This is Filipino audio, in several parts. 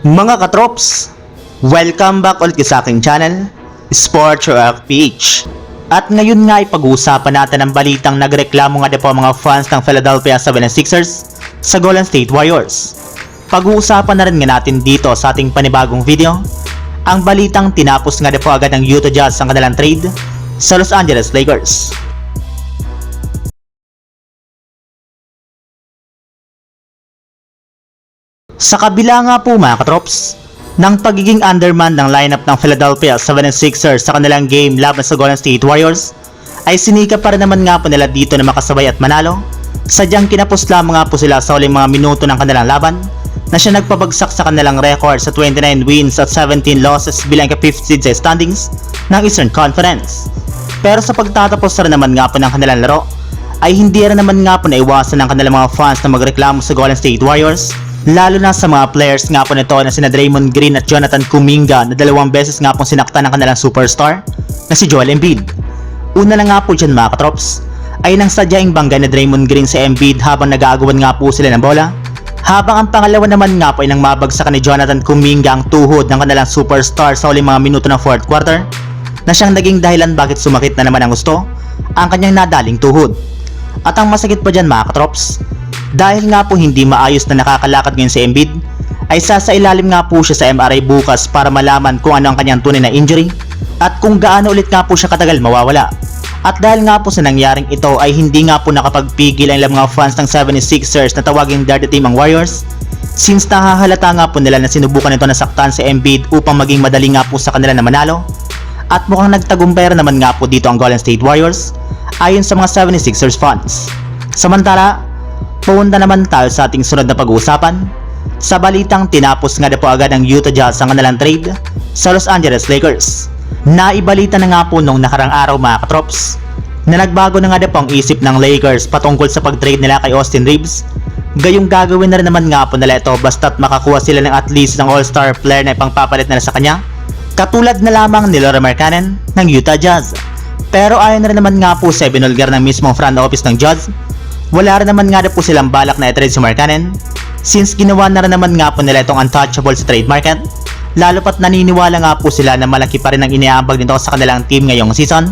Mga katrops, welcome back ulit sa aking channel, Sports Rock PH. At ngayon nga ay pag-uusapan natin ang balitang nagreklamo nga po mga fans ng Philadelphia 76ers sa Golden State Warriors. Pag-uusapan na rin nga natin dito sa ating panibagong video, ang balitang tinapos nga po agad ng Utah Jazz ang kanilang trade sa Los Angeles Lakers. Sa kabila nga po mga katrops, ng pagiging underman ng lineup ng Philadelphia 76ers sa kanilang game laban sa Golden State Warriors, ay sinikap pa rin naman nga po nila dito na makasabay at manalo. Sadyang kinapos lamang nga po sila sa uling mga minuto ng kanilang laban na siya nagpabagsak sa kanilang record sa 29 wins at 17 losses bilang ka-5th seed sa standings ng Eastern Conference. Pero sa pagtatapos rin naman nga po ng kanilang laro, ay hindi rin naman nga po naiwasan ng kanilang mga fans na magreklamo sa Golden State Warriors Lalo na sa mga players nga po nito na sina Draymond Green at Jonathan Kuminga na dalawang beses nga pong sinaktan ng kanilang superstar na si Joel Embiid. Una na nga po dyan mga katrops, ay nang sadyaing bangga ni Draymond Green sa Embiid habang nag-aagawan nga po sila ng bola. Habang ang pangalawa naman nga po ay nang mabagsakan ni Jonathan Kuminga ang tuhod ng kanilang superstar sa uling mga minuto ng fourth quarter na siyang naging dahilan bakit sumakit na naman ang gusto ang kanyang nadaling tuhod. At ang masakit pa dyan mga katrops, dahil nga po hindi maayos na nakakalakad ngayon si Embiid, ay sasailalim nga po siya sa MRI bukas para malaman kung ano ang kanyang tunay na injury at kung gaano ulit nga po siya katagal mawawala. At dahil nga po sa nangyaring ito ay hindi nga po nakapagpigil ang ilang mga fans ng 76ers na tawaging dirty team ang Warriors since nakahalata nga po nila na sinubukan ito na saktan si Embiid upang maging madali nga po sa kanila na manalo at mukhang nagtagumpay naman nga po dito ang Golden State Warriors ayon sa mga 76ers fans. Samantala, Punta naman tayo sa ating sunod na pag-uusapan. Sa balitang tinapos nga na po agad ng Utah Jazz ang kanilang trade sa Los Angeles Lakers. Naibalita na nga po nung nakarang araw mga katrops na nagbago na nga na po ang isip ng Lakers patungkol sa pag-trade nila kay Austin Reeves. Gayong gagawin na rin naman nga po nila ito basta't makakuha sila ng at least ng all-star player na ipangpapalit nila sa kanya. Katulad na lamang ni Laura Markkanen ng Utah Jazz. Pero ayon na rin naman nga po sa binulgar ng mismong front office ng Jazz wala rin naman nga na po silang balak na i-trade si Markkanen since ginawa na rin naman nga po nila itong untouchable sa trade market lalo pat naniniwala nga po sila na malaki pa rin ang iniaambag nito sa kanilang team ngayong season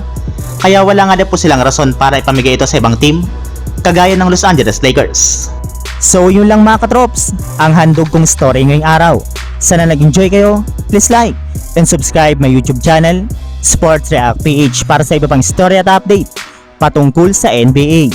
kaya wala nga na po silang rason para ipamigay ito sa ibang team kagaya ng Los Angeles Lakers. So yun lang mga katrops, ang handog kong story ngayong araw. Sana nag-enjoy kayo, please like and subscribe my YouTube channel, Sports React PH para sa iba pang story at update patungkol sa NBA.